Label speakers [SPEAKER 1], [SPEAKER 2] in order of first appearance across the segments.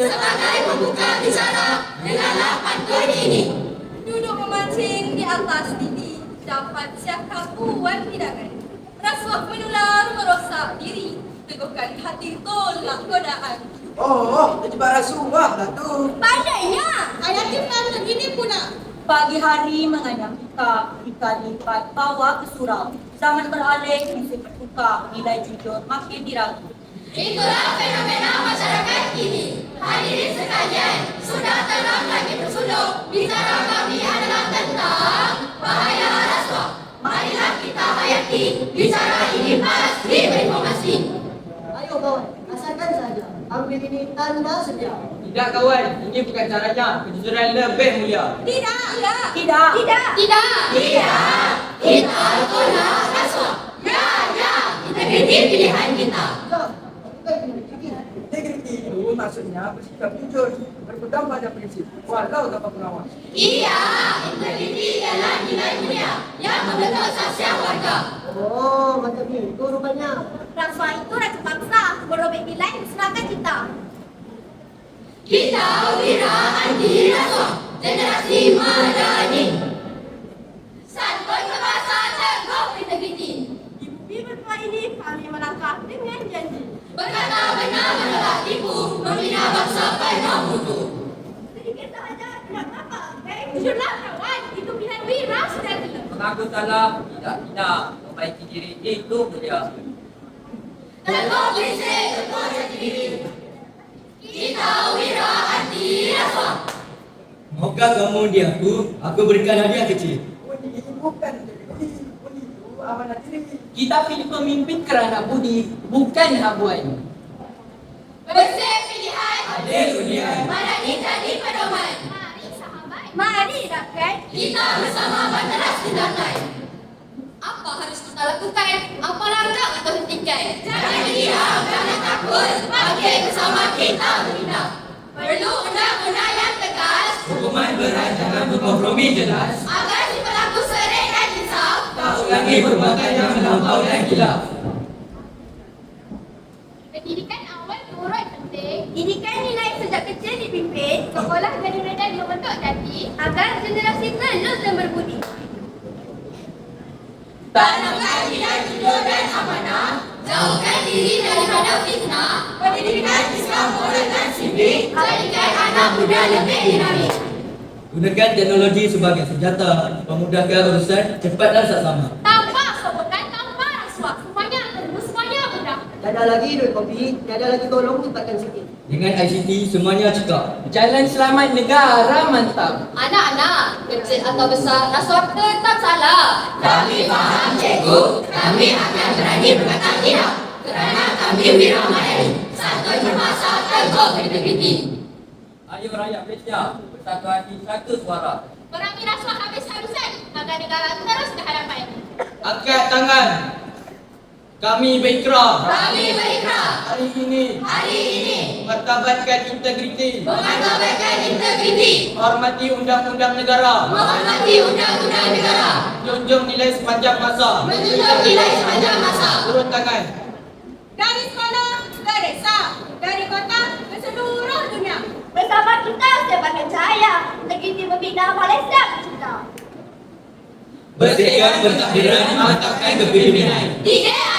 [SPEAKER 1] Sebagai pembuka di sana dengan lapan koin ini.
[SPEAKER 2] Duduk memancing di atas tinggi dapat siapa
[SPEAKER 3] buat tidak kan? Rasuah menular merosak diri teguhkan hati tolak godaan.
[SPEAKER 4] Oh, oh terjebak rasuah lah tu.
[SPEAKER 3] Pandainya,
[SPEAKER 2] ayah kita begini puna.
[SPEAKER 5] Pagi hari menganyam kita, kita lipat bawa ke surau. Zaman beralih, mesti bertukar, nilai jujur makin diragu.
[SPEAKER 1] Itulah fenomena masyarakat ini. Hadirin sekalian, sudah terang lagi bersuluk. Bicara kami adalah tentang bahaya rasuah. Marilah kita hayati bicara ini pasti berinformasi.
[SPEAKER 6] Ayo kawan, asalkan saja. Ambil ini tanda sedia.
[SPEAKER 7] Tidak kawan, ini bukan caranya. Kejujuran lebih mulia.
[SPEAKER 3] Tidak. Tidak.
[SPEAKER 5] Tidak.
[SPEAKER 3] Tidak.
[SPEAKER 1] Tidak, tidak. Kita tolak rasuah. Ya, ya. Integriti pilihan kita.
[SPEAKER 6] Jom, bukan ini, ini.
[SPEAKER 4] Integriti itu maksudnya bersikap jujur, berpegang pada prinsip, walau tanpa pengawas.
[SPEAKER 1] Iya, integriti ialah nilai mulia yang membentuk sosial warga.
[SPEAKER 6] Oh, macam ni. Itu rupanya.
[SPEAKER 3] Rasuah itu raja paksa. Merobek nilai keseratan kita.
[SPEAKER 1] Kita wira anti rasuah generasi madani. Santun berbahasa teguh integriti.
[SPEAKER 3] Di bumi berdua ini kami melangkah dengan janji.
[SPEAKER 1] Berkata benar menolak tipu, membina bangsa penuh mutu.
[SPEAKER 3] Sedikit sahaja tidak apa. Eh, jujurlah kawan. Itu pilihan wira sejati.
[SPEAKER 7] Mengaku salah, tidak tidak. Membaiki diri itu mulia.
[SPEAKER 1] Teguh prinsip, teguh jati diri. Kita wira anti rasuah.
[SPEAKER 8] Maukah kamu diaku, aku berikan hadiah kecil.
[SPEAKER 4] Undi bukan integriti, undi itu amanah diri.
[SPEAKER 7] Kita pilih pemimpin kerana budi, bukan habuan.
[SPEAKER 1] Bersih pilihan,
[SPEAKER 7] Adil undian.
[SPEAKER 3] Rakyat.
[SPEAKER 1] Kita bersama berteras tindakan. Apa harus kita lakukan? Apa langkah atau hentikan? Jangan diam, jangan takut. Bangkit bersama kita bertindak. Perlu undang-undang yang tegas
[SPEAKER 8] Hukuman berat jangan berkompromi jelas.
[SPEAKER 1] agar si pelaku sering dan insaf.
[SPEAKER 8] Tak ulangi perbuatan yang melampau dan hilaf.
[SPEAKER 3] Pendidikan awal turut penting. Didikan nilai sejak kecil dipimpin. Sekolah dan. Agar generasi telus dan berbudi.
[SPEAKER 1] Tanamkan nilai jujur dan amanah. Jauhkan diri daripada fitnah. Pendidikan Islam moral dan sivik. Jadikan anak muda lebih dinamik.
[SPEAKER 8] Gunakan teknologi sebagai senjata, memudahkan urusan cepat dan saksama.
[SPEAKER 3] Tanpa sokongan, tanpa rasuah. Semuanya terus, semuanya mudah.
[SPEAKER 6] Tiada lagi duit kopi, tiada lagi tolong cepatkan sikit.
[SPEAKER 8] Dengan ICT semuanya cekap.
[SPEAKER 7] Jalan selamat negara mantap.
[SPEAKER 1] Anak-anak, kecil atau besar, rasuah tetap salah. Kami faham cikgu, kami akan berani berkata tidak. Kerana kami wira madani. Satu bermasa teguh berintegriti.
[SPEAKER 7] Ayo rakyat Malaysia, bersatu hati, satu suara.
[SPEAKER 3] Perangi rasuah habis-habisan. Agar negara terus ke hadapan.
[SPEAKER 7] Angkat tangan. Kami berikrar.
[SPEAKER 1] Kami berikrar
[SPEAKER 7] Hari ini
[SPEAKER 1] hari ini
[SPEAKER 7] martabatkan integriti,
[SPEAKER 1] mengamalkan integriti,
[SPEAKER 7] hormati undang-undang negara,
[SPEAKER 1] menghormati undang-undang negara,
[SPEAKER 7] junjung nilai sepanjang masa.
[SPEAKER 1] menjunjung nilai sepanjang masa.
[SPEAKER 7] Turun tangan.
[SPEAKER 3] Dari sekolah ke desa, dari kota ke seluruh dunia. Bersama kita sebagai cahaya, legiti membina Malaysia kita.
[SPEAKER 8] Bersihkan bertakdiran, mantapkan kepimpinan.
[SPEAKER 1] Tiga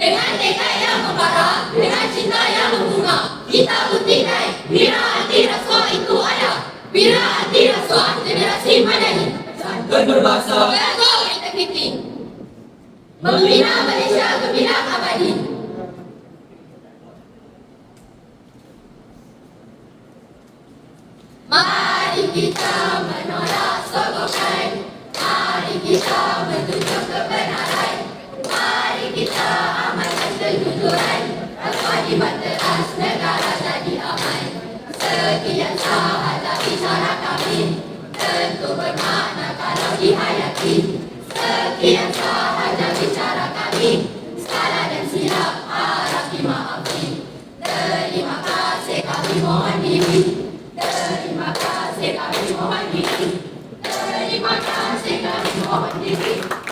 [SPEAKER 1] Dengan tekad yang membara, dengan cinta yang membunga. Kita buktikan, wira anti rasuah itu ada. Wira anti rasuah generasi madani.
[SPEAKER 8] Santun berbahasa,
[SPEAKER 1] Teguh integriti. Membina Malaysia gemilang abadi. Mari kita menolak sogokan. Mari kita menunjuk Sekian sahaja bicara kami. Tentu bermakna kalau dihayati. Sekian sahaja bicara kami. Salah dan silap harap dimaafkan. Terima kasih kami mohon diri. Terima kasih kami mohon diri. Terima kasih kami mohon diri.